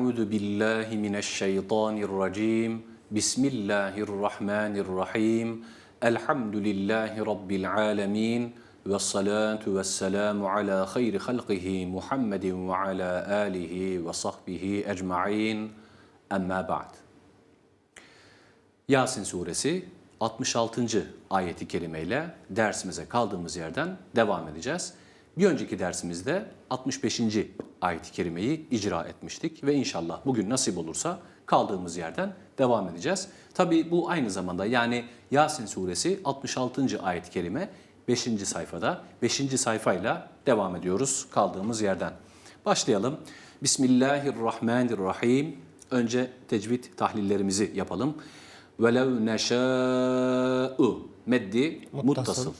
Euzu billahi mineşşeytanirracim. Bismillahirrahmanirrahim. Elhamdülillahi rabbil alamin. Ve salatu ve selamu ala hayri halqihi Muhammedin ve ala alihi ve sahbihi ecmaîn. Amma ba'd. Yasin suresi 66. ayeti kerimeyle dersimize kaldığımız yerden devam edeceğiz. Bir önceki dersimizde 65. ayet-i kerimeyi icra etmiştik ve inşallah bugün nasip olursa kaldığımız yerden devam edeceğiz. Tabi bu aynı zamanda yani Yasin suresi 66. ayet-i kerime 5. sayfada 5. sayfayla devam ediyoruz kaldığımız yerden. Başlayalım. Bismillahirrahmanirrahim. Önce tecvid tahlillerimizi yapalım. Velev neşâ'u meddi Muttasıl.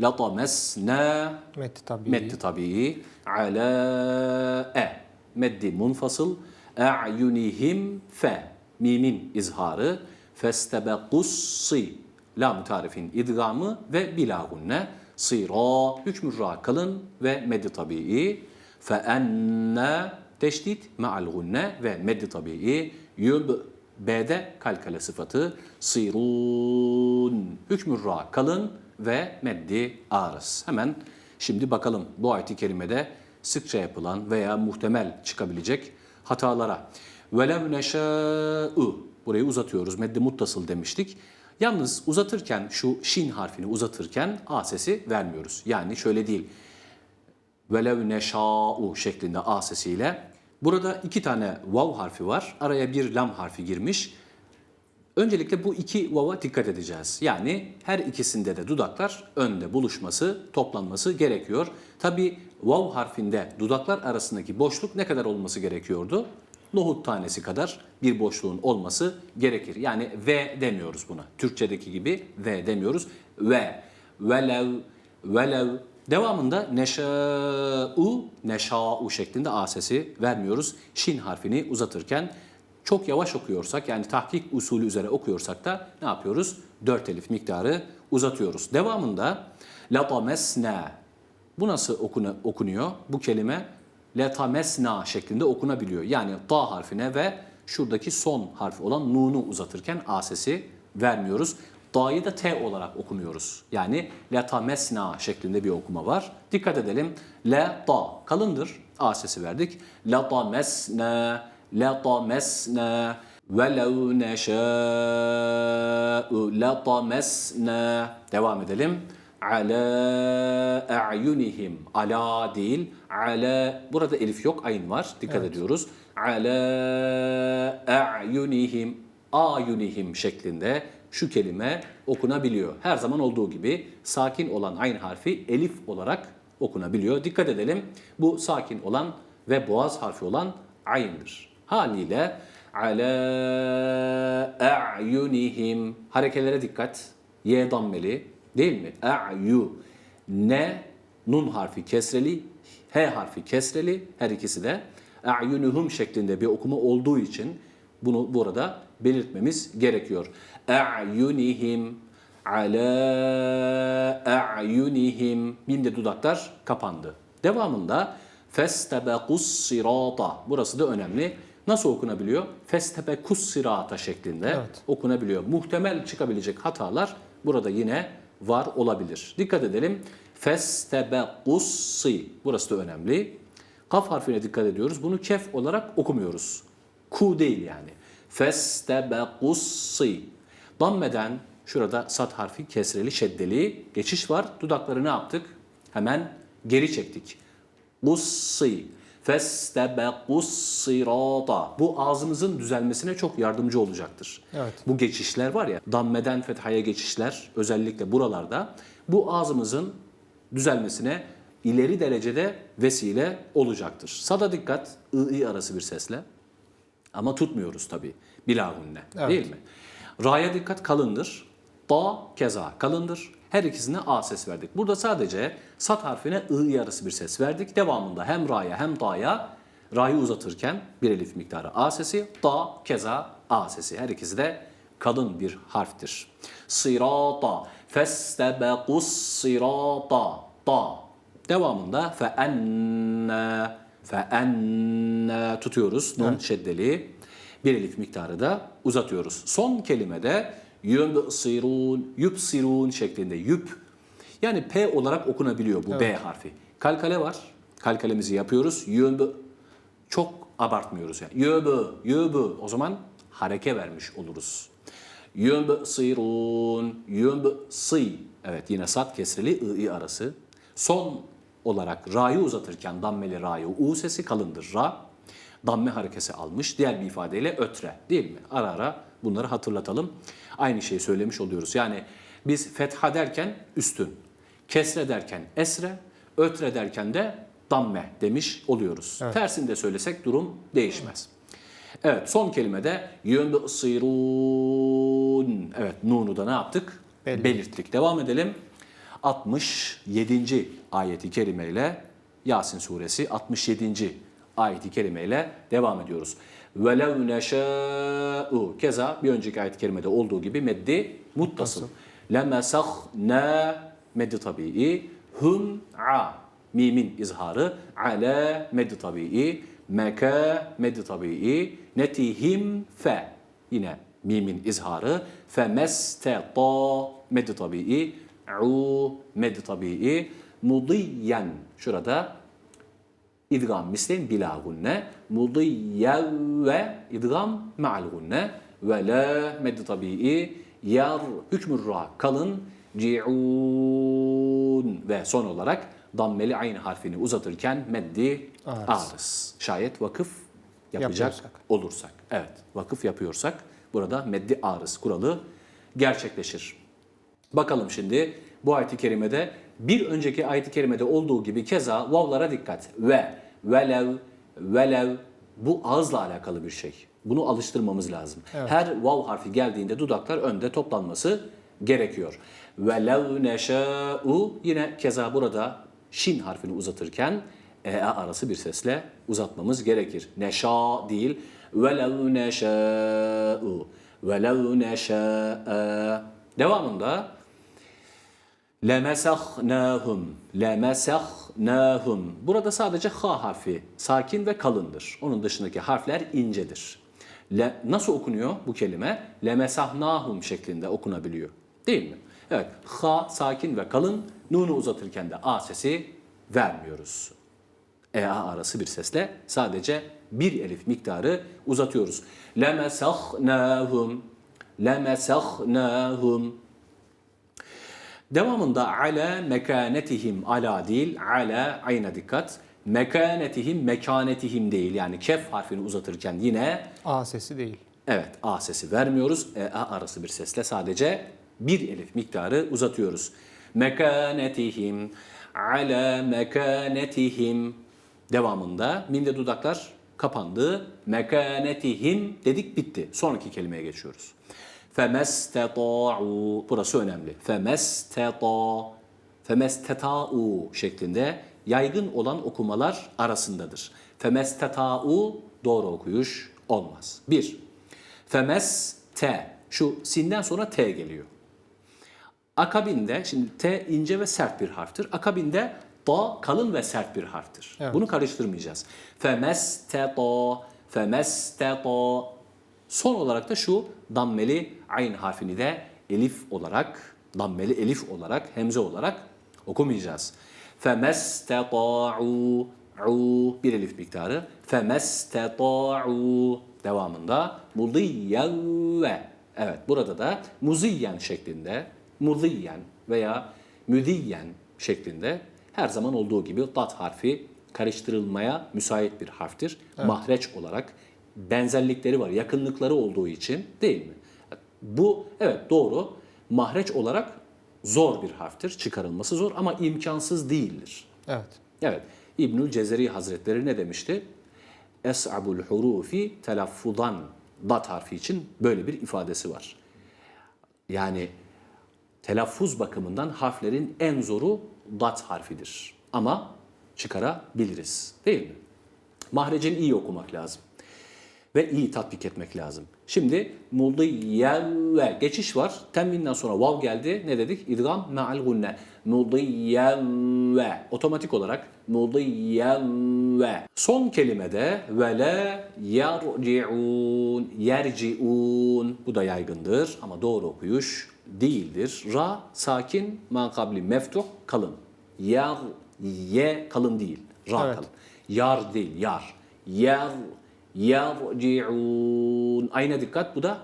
Latamesnâ Metti tabii. Metti tabii. Ala e. Meddi munfasıl. A'yunihim fe. Mimin izharı. Festebekussi. Lam tarifin idgamı ve bilagunne. Sıra. Hükmü ra kalın ve meddi tabii. Fe enne. Teşdit ma'al gunne ve meddi tabii. Yub. B'de kalkale sıfatı. Sirun. Hükmü ra kalın ve meddi arız. Hemen şimdi bakalım bu ayet-i kerimede sıkça yapılan veya muhtemel çıkabilecek hatalara. Velev neşâ'u burayı uzatıyoruz. Meddi muttasıl demiştik. Yalnız uzatırken şu şin harfini uzatırken a sesi vermiyoruz. Yani şöyle değil. Velev neşâ'u şeklinde a sesiyle. Burada iki tane vav harfi var. Araya bir lam harfi girmiş. Öncelikle bu iki vava dikkat edeceğiz. Yani her ikisinde de dudaklar önde buluşması, toplanması gerekiyor. Tabi vav harfinde dudaklar arasındaki boşluk ne kadar olması gerekiyordu? Nohut tanesi kadar bir boşluğun olması gerekir. Yani ve demiyoruz buna. Türkçedeki gibi ve demiyoruz. Ve, velev, velev. Devamında neşâ'u, neşâ'u şeklinde a sesi vermiyoruz. Şin harfini uzatırken çok yavaş okuyorsak yani tahkik usulü üzere okuyorsak da ne yapıyoruz? Dört elif miktarı uzatıyoruz. Devamında latamesna. Bu nasıl okuna, okunuyor? Bu kelime latamesna şeklinde okunabiliyor. Yani ta harfine ve şuradaki son harfi olan nunu uzatırken a sesi vermiyoruz. Da'yı da T olarak okumuyoruz. Yani latamesna şeklinde bir okuma var. Dikkat edelim. La ta kalındır. A sesi verdik. Latamesna لطمسنا ولو نشاء لطمسنا devam edelim ala a'yunihim ala değil ala burada elif yok ayın var dikkat ediyoruz ala a'yunihim ayunihim şeklinde şu kelime okunabiliyor. Her zaman olduğu gibi sakin olan ayn harfi elif olarak okunabiliyor. Dikkat edelim bu sakin olan ve boğaz harfi olan ayn'dır. Haliyle ala a'yunihim harekelere dikkat. Y dammeli değil mi? A'yu ne nun harfi kesreli, h harfi kesreli her ikisi de a'yunuhum şeklinde bir okuma olduğu için bunu burada belirtmemiz gerekiyor. A'yunihim ala a'yunihim mimde dudaklar kapandı. Devamında festebekus sirata burası da önemli. Nasıl okunabiliyor? Festebekus sirata şeklinde Evet. okunabiliyor. Muhtemel çıkabilecek hatalar burada yine var olabilir. Dikkat edelim. Festebekussi. Burası da önemli. Kaf harfine dikkat ediyoruz. Bunu kef olarak okumuyoruz. Ku değil yani. Festebekussi. Dammeden şurada sat harfi kesreli, şeddeli geçiş var. Dudakları ne yaptık? Hemen geri çektik. Bussi. Festebekus sirata. Bu ağzımızın düzelmesine çok yardımcı olacaktır. Evet. Bu geçişler var ya, dammeden fethaya geçişler özellikle buralarda bu ağzımızın düzelmesine ileri derecede vesile olacaktır. Sada dikkat, ı arası bir sesle. Ama tutmuyoruz tabi. Bilahunne Evet. değil mi? Ra'ya dikkat kalındır. Da keza kalındır. Her ikisine A ses verdik. Burada sadece sat harfine I arası bir ses verdik. Devamında hem Ra'ya hem Da'ya Ra'yı uzatırken bir elif miktarı A sesi, Da keza A sesi. Her ikisi de kalın bir harftir. Sirata, festebekus sirata, Da. Devamında fe enne Fe enne tutuyoruz. Nun şeddeli. Bir elif miktarı da uzatıyoruz. Son kelimede yubsirun, yubsirun şeklinde yüp. Yani P olarak okunabiliyor bu B harfi. Kalkale var. Kalkalemizi yapıyoruz. Yub çok abartmıyoruz yani. Yub, yub. O zaman hareke vermiş oluruz. Yubsirun, yubsi. Evet yine sat kesreli i, i arası. Son olarak ra'yı uzatırken dammeli ra'yı u sesi kalındır ra. Damme harekesi almış. Diğer bir ifadeyle ötre değil mi? Ara ara bunları hatırlatalım. Aynı şeyi söylemiş oluyoruz. Yani biz fetha derken üstün, kesre derken esre, ötre derken de damme demiş oluyoruz. Tersini de söylesek durum değişmez. Evet son kelimede yubsirun. Evet nunu da ne yaptık? Belli. Belirttik. Devam edelim. 67. ayeti kerimeyle Yasin suresi 67. ayeti kerimeyle devam ediyoruz. وَلَوْ نَشَاءُ Keza bir önceki ayet-i kerimede olduğu gibi meddi muttasıl. لَمَسَخْنَا meddi tabii. Hum a mimin izharı ala meddi tabii. Meka meddi tabii. Netihim fe yine mimin izharı. Femesteta meddi tabii. U meddi tabii. Mudiyen şurada idgam mislen bila gunne mudiyyen ve idgam ma'al gunne ve la meddi tabii yar hükmür ra kalın ci'un ve son olarak dammeli ayn harfini uzatırken meddi Arız. arız. Şayet vakıf yapacak Yapıyorsak. olursak. Evet vakıf yapıyorsak burada meddi arız kuralı gerçekleşir. Bakalım şimdi bu ayet-i kerimede bir önceki ayet-i kerimede olduğu gibi keza vavlara dikkat. Ve, velev, velev bu ağızla alakalı bir şey. Bunu alıştırmamız lazım. Her vav harfi geldiğinde dudaklar önde toplanması gerekiyor. Velev neşâ'u yine keza burada şin harfini uzatırken e arası bir sesle uzatmamız gerekir. Neşa değil. Velev neşâ'u. Velev neşâ'a. Devamında Lemesahnahum, lemesahnahum. Burada sadece ha harfi sakin ve kalındır. Onun dışındaki harfler incedir. Le, nasıl okunuyor bu kelime? Lemesahnahum şeklinde okunabiliyor. Değil mi? Evet, ha sakin ve kalın. Nunu uzatırken de a sesi vermiyoruz. E-A arası bir sesle sadece bir elif miktarı uzatıyoruz. Lemesahnahum, lemesahnahum. Devamında ala mekanetihim ala değil ala ayna dikkat. Mekanetihim mekanetihim değil yani kef harfini uzatırken yine A sesi değil. evet a sesi vermiyoruz. E, a arası bir sesle sadece bir elif miktarı uzatıyoruz. Mekanetihim ala mekanetihim devamında minde dudaklar kapandı. Mekanetihim dedik bitti. Sonraki kelimeye geçiyoruz. Femesteta'u burası önemli. Femesteta femesteta'u şeklinde yaygın olan okumalar arasındadır. Femesteta'u doğru okuyuş olmaz. Bir, femeste şu sinden sonra t geliyor. Akabinde şimdi T ince ve sert bir harftir. Akabinde da kalın ve sert bir harftir. Evet. Bunu karıştırmayacağız. Femesteta, femesteta. Son olarak da şu dammeli ayn harfini de elif olarak, dammeli elif olarak, hemze olarak okumayacağız. U bir elif miktarı. Femesteta'u devamında ve evet burada da muziyyen şeklinde muziyen veya müdiyen şeklinde her zaman olduğu gibi dat harfi karıştırılmaya müsait bir harftir. Mahreç olarak benzerlikleri var, yakınlıkları olduğu için değil mi? Bu evet doğru. Mahreç olarak zor bir harftir. Çıkarılması zor ama imkansız değildir. Evet. Evet. İbnül Cezeri Hazretleri ne demişti? Es'abul hurufi telaffudan dat harfi için böyle bir ifadesi var. Yani telaffuz bakımından harflerin en zoru dat harfidir. Ama çıkarabiliriz değil mi? Mahrecini iyi okumak lazım. Ve iyi tatbik etmek lazım. Şimdi mudiyen ve geçiş var. Temminden sonra vav geldi. Ne dedik? İdgam me'al gunne. Mudiyen ve. Otomatik olarak mudiyen ve. Son kelimede ve la yerciun. Yerciun. Bu da yaygındır ama doğru okuyuş değildir. Ra sakin, makabli meftuh kalın. Yar, ye kalın değil. Ra Evet. kalın. Yar değil, yar. Yar, yarciun. Ayna dikkat bu da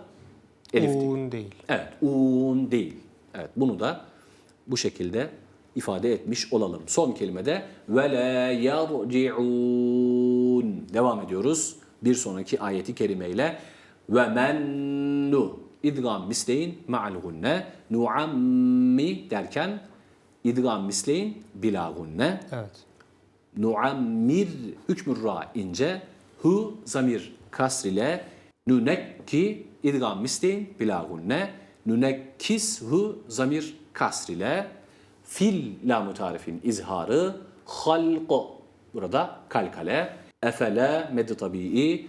elif değil. Un değil. Evet, un değil. Evet, bunu da bu şekilde ifade etmiş olalım. Son kelimede ve la yarciun. Devam ediyoruz. Bir sonraki ayeti kerimeyle ve mennu idgam misleyin ma'al gunne nuammi derken idgam misleyin bila gunne Evet. nuammir hükmü ra ince hu zamir kasr ile nunekki idgam misleyin bila gunne nunekkis hu zamir kasr ile fil la mutarifin izharı halqo burada kalkale efele meddi tabii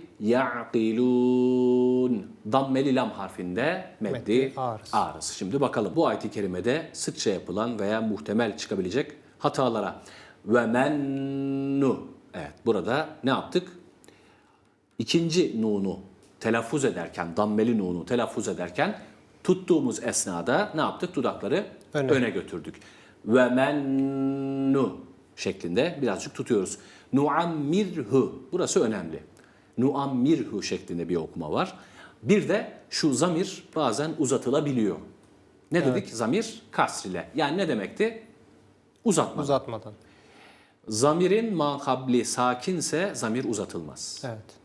ya'qilun dammeli lam harfinde meddi Meddi arız. arız. Şimdi bakalım bu ayet-i kerimede sıkça yapılan veya muhtemel çıkabilecek hatalara. Ve mennu. Evet burada ne yaptık? İkinci nunu telaffuz ederken, dammeli nunu telaffuz ederken tuttuğumuz esnada ne yaptık? Dudakları Öne. öne götürdük. Ve mennu şeklinde birazcık tutuyoruz. Nuammirhu. Burası önemli. Nuammirhu şeklinde bir okuma var. Bir de şu zamir bazen uzatılabiliyor. Ne dedik? Zamir kasr ile. Yani ne demekti? Uzatma. Uzatmadan. Zamirin makabli sakinse zamir uzatılmaz. Evet.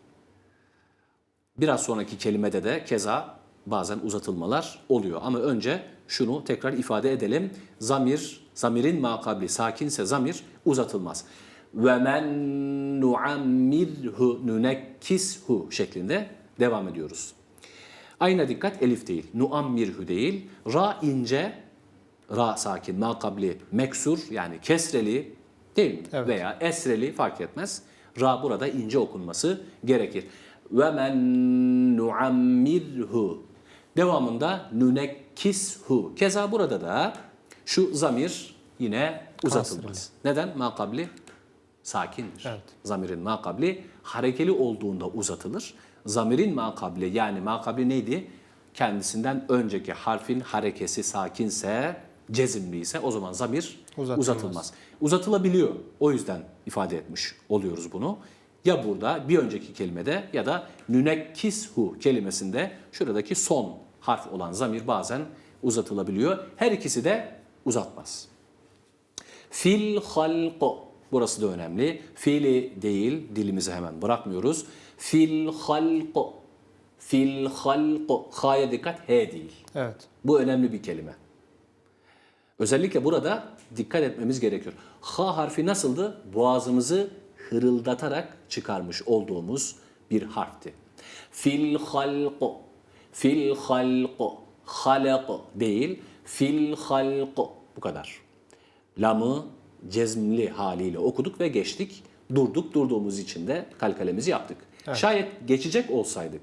Biraz sonraki kelimede de keza bazen uzatılmalar oluyor. Ama önce şunu tekrar ifade edelim. Zamir, zamirin makabli sakinse zamir uzatılmaz. Ve men nuammirhu nunekkishu şeklinde devam ediyoruz. Ayna dikkat elif değil. Nuammirhu değil. Ra ince, ra sakin, makabli meksur yani kesreli değil mi? Evet. Veya esreli fark etmez. Ra burada ince okunması gerekir. Ve men nuammirhu. Devamında nunekkishu. Keza burada da şu zamir yine uzatılmaz. Neden? Makabli sakindir. Evet. Zamirin makabli harekeli olduğunda uzatılır. Zamirin makabli yani makabli neydi? Kendisinden önceki harfin harekesi sakinse, cezimli ise o zaman zamir Uzatılmaz. uzatılmaz. Uzatılabiliyor. O yüzden ifade etmiş oluyoruz bunu. Ya burada bir önceki kelimede ya da nünekkishu kelimesinde şuradaki son harf olan zamir bazen uzatılabiliyor. Her ikisi de uzatmaz. Fil halqo. Burası da önemli. Fiili değil, dilimizi hemen bırakmıyoruz. Fil halqo. Fil halqo. Ha'ya dikkat, he değil. Evet. Bu önemli bir kelime. Özellikle burada dikkat etmemiz gerekiyor. Ha harfi nasıldı? Boğazımızı hırıldatarak çıkarmış olduğumuz bir harfti. Fil halqo. Fil halqo. Halaqo değil. Fil halqo. Bu kadar. Lamı cezmli haliyle okuduk ve geçtik. Durduk. Durduğumuz için de kalkalemizi yaptık. Şayet geçecek olsaydık,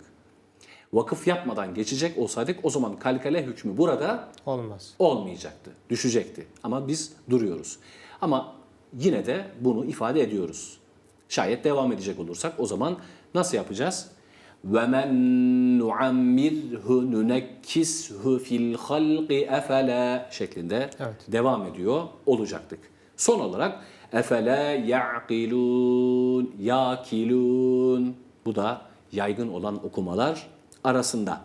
vakıf yapmadan geçecek olsaydık o zaman kalkale hükmü burada Olmaz. olmayacaktı, düşecekti. Ama biz duruyoruz. Ama yine de bunu ifade ediyoruz. Şayet devam edecek olursak o zaman nasıl yapacağız? وَمَنْ نُعَمِّرْهُ نُنَكِّسْهُ فِي الْخَلْقِ اَفَلَا şeklinde Evet. devam ediyor olacaktık. Son olarak اَفَلَا يَعْقِلُونَ يَاكِلُونَ Bu da yaygın olan okumalar arasında.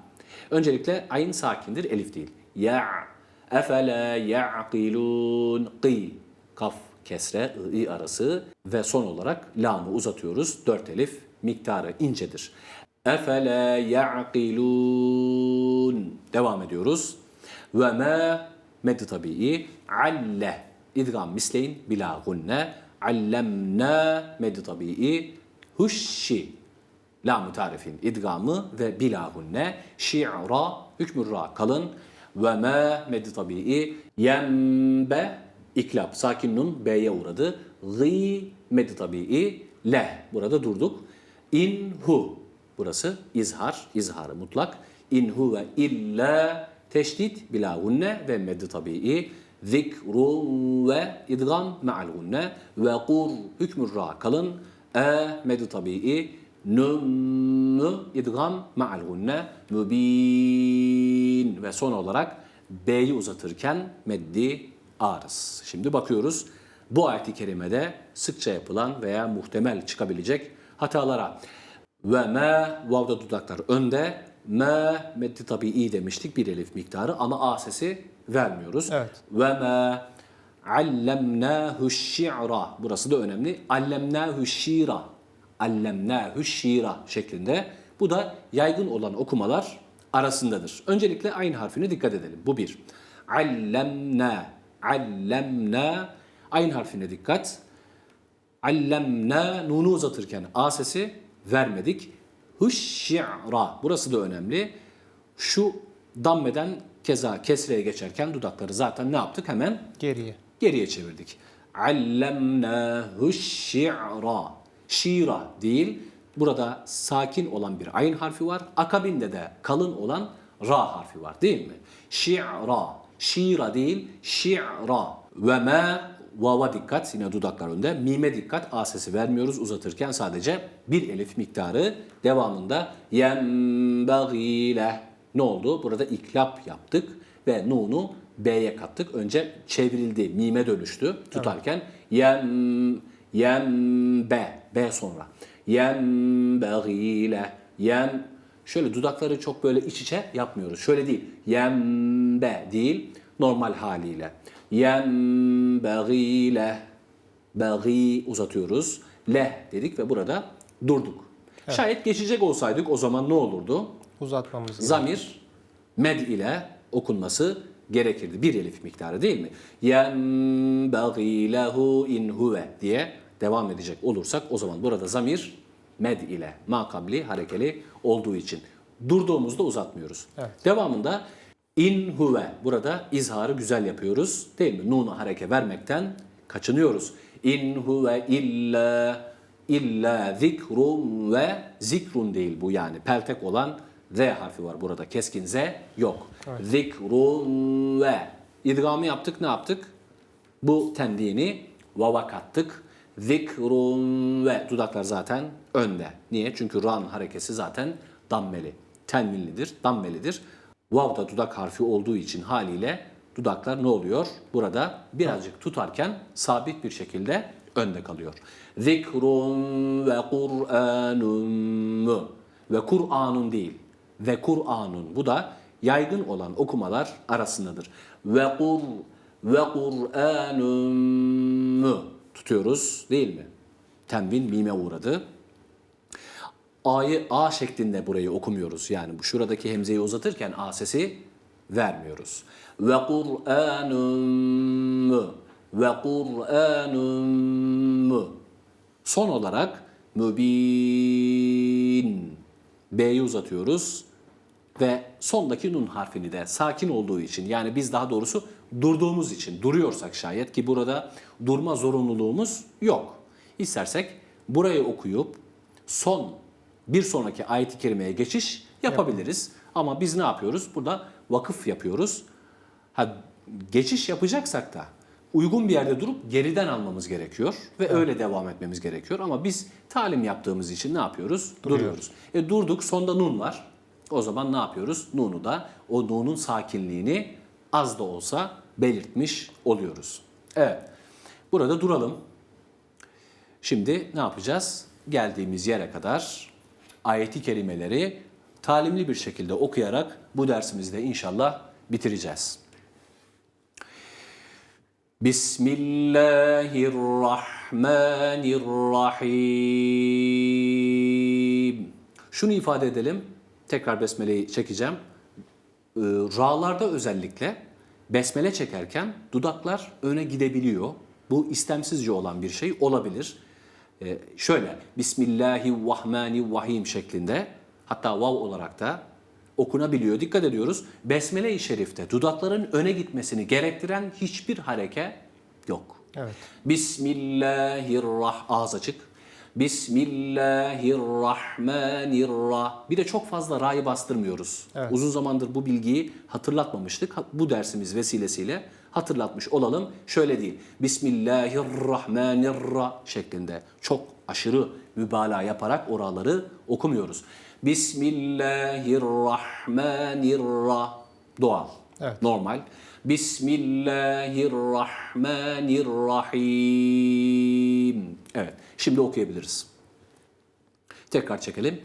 Öncelikle ayn sakindir, elif değil. Ya efela ya'qilun qi kaf kesre i arası ve son olarak lamı uzatıyoruz. Dört elif miktarı incedir. Efela ya'qilun devam ediyoruz. Ve ma meddi tabii alle. İdgam misleyin. Bila gunne. Allemna meddi tabii huşşi. Lam-ı tarifin idgamı ve bilahunne şi'ra hükmü ra kalın. Ve ma meddi tabii yembe iklap sakin nun b'ye uğradı. Gı meddi tabii leh burada durduk. İnhu burası izhar izharı mutlak. İnhu ve illa teşdit bilahunne ve meddi tabii Zikrun ve idgam ma'al gunne ve kur hükmür ra kalın. E meddi tabii. Nümmü idgam ma'al gunne mübin ve son olarak B'yi uzatırken meddi arız. Şimdi bakıyoruz bu ayet-i kerimede sıkça yapılan veya muhtemel çıkabilecek hatalara. Ve me vavda dudaklar önde. Me meddi tabii demiştik bir elif miktarı ama a sesi vermiyoruz. Evet. Ve me allemnahu şi'ra. Burası da önemli. Allemnahu şi'ra. Allemnahu şi'ra şeklinde. Bu da yaygın olan okumalar arasındadır. Öncelikle aynı harfine dikkat edelim. Bu bir. Allemna. Allemna. Aynı harfine dikkat. Allemna nunu uzatırken a sesi vermedik. Huşşi'ra. Burası da önemli. Şu dammeden keza kesreye geçerken dudakları zaten ne yaptık? Hemen Geriye. geriye çevirdik. Allemnahu şi'ra. Şira değil. Burada sakin olan bir ayn harfi var. Akabinde de kalın olan ra harfi var değil mi? Şi'ra. Şira değil, şi'ra. Ve ma vava dikkat yine dudaklar önde. Mime dikkat. A sesi vermiyoruz uzatırken sadece bir elif miktarı devamında yenbagile. Ne oldu? Burada iklap yaptık ve nunu B'ye kattık. Önce çevrildi, mime dönüştü tutarken. Yem, yem, B, B sonra. Yem, begile, yem. Şöyle dudakları çok böyle iç içe yapmıyoruz. Şöyle değil. Yem, be değil. Normal haliyle. Yem, begile, begi uzatıyoruz. Leh dedik ve burada durduk. Şayet geçecek olsaydık o zaman ne olurdu? Uzatmamız gerekiyor. Zamir med ile okunması gerekirdi. Bir elif miktarı değil mi? Yenbagî lehu in huve diye devam edecek olursak o zaman burada zamir med ile makabli harekeli olduğu için durduğumuzda uzatmıyoruz. Evet. Devamında in huve burada izharı güzel yapıyoruz değil mi? Nunu hareke vermekten kaçınıyoruz. In huve illa illa zikrun ve zikrun değil bu yani peltek olan Z harfi var burada keskin Z yok. Zikrun ve idgamı yaptık ne yaptık? Bu tendiğini vava kattık. Zikrun ve dudaklar zaten önde. Niye? Çünkü ran harekesi zaten dammeli. Tenvinlidir, dammelidir. Vav da dudak harfi olduğu için haliyle dudaklar ne oluyor? Burada birazcık tutarken sabit bir şekilde önde kalıyor. Zikrun ve Kur'anun? Ve Kur'anun değil. Ve Kur'anun. Bu da yaygın olan okumalar arasındadır. Ve kur ve Kur'anun? Tutuyoruz değil mi? Tenvin mime uğradı. A'yı A şeklinde burayı okumuyoruz. Yani bu şuradaki hemzeyi uzatırken A sesi vermiyoruz. Ve Kur'anun mu? Ve Kur'anun mu? Son olarak mübin. B'yi uzatıyoruz ve sondaki nun harfini de sakin olduğu için yani biz daha doğrusu durduğumuz için duruyorsak şayet ki burada durma zorunluluğumuz yok. İstersek burayı okuyup son bir sonraki ayet-i kerimeye geçiş yapabiliriz. Ama biz ne yapıyoruz? Burada vakıf yapıyoruz. Ha, geçiş yapacaksak da uygun bir yerde durup geriden almamız gerekiyor ve öyle devam etmemiz gerekiyor. Ama biz talim yaptığımız için ne yapıyoruz? Duruyoruz. E, durduk sonda nun var. O zaman ne yapıyoruz? Nunu da o nunun sakinliğini az da olsa belirtmiş oluyoruz. Evet. Burada duralım. Şimdi ne yapacağız? Geldiğimiz yere kadar ayeti kelimeleri talimli bir şekilde okuyarak bu dersimizi de inşallah bitireceğiz. Bismillahirrahmanirrahim. Şunu ifade edelim. Tekrar besmeleyi çekeceğim. Ee, Ra'larda özellikle besmele çekerken dudaklar öne gidebiliyor. Bu istemsizce olan bir şey olabilir. Ee, şöyle Bismillahirrahmanirrahim şeklinde hatta vav olarak da okunabiliyor. Dikkat ediyoruz. Besmele-i Şerif'te dudakların öne gitmesini gerektiren hiçbir hareke yok. Evet. Bismillahirrah ağız açık. Bismillahirrahmanirrah. Bir de çok fazla ra'yı bastırmıyoruz. Evet. Uzun zamandır bu bilgiyi hatırlatmamıştık. Ha- Bu dersimiz vesilesiyle hatırlatmış olalım. Şöyle değil. Bismillahirrahmanirrahim şeklinde çok aşırı mübalağa yaparak oraları okumuyoruz. Bismillahirrahmanirrahim. Doğal. Evet. Normal. Bismillahirrahmanirrahim. Evet. Şimdi okuyabiliriz. Tekrar çekelim.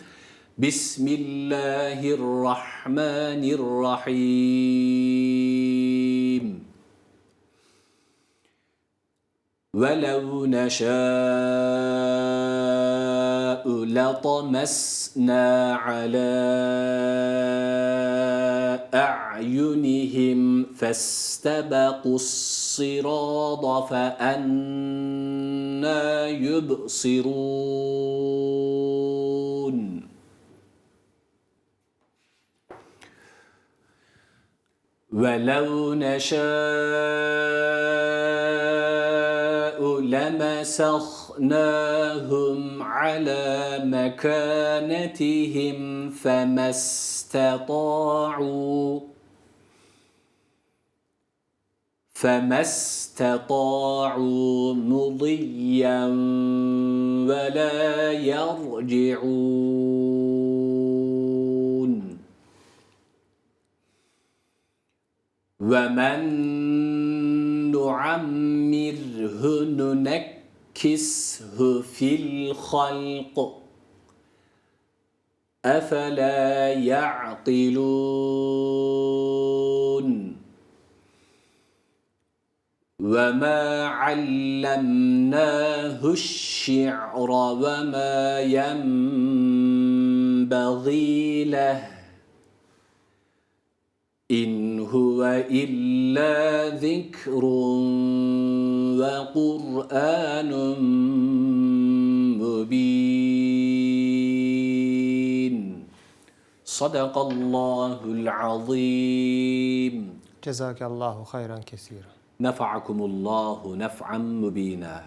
Bismillahirrahmanirrahim. ولو نشاء لطمسنا على أعينهم فاستبقوا الصراط فأنا يبصرون. ولو نشاء لمسخناهم على مكانتهم فما استطاعوا فما استطاعوا مضيا ولا يرجعون. ومن نعمره ننكسه في الخلق أفلا يعقلون وما علمناه الشعر وما ينبغي له إن هو إلا ذكر وقرآن مبين صدق الله العظيم Cezakallahu hayran kesira. نفعكم الله نفعا مبينا.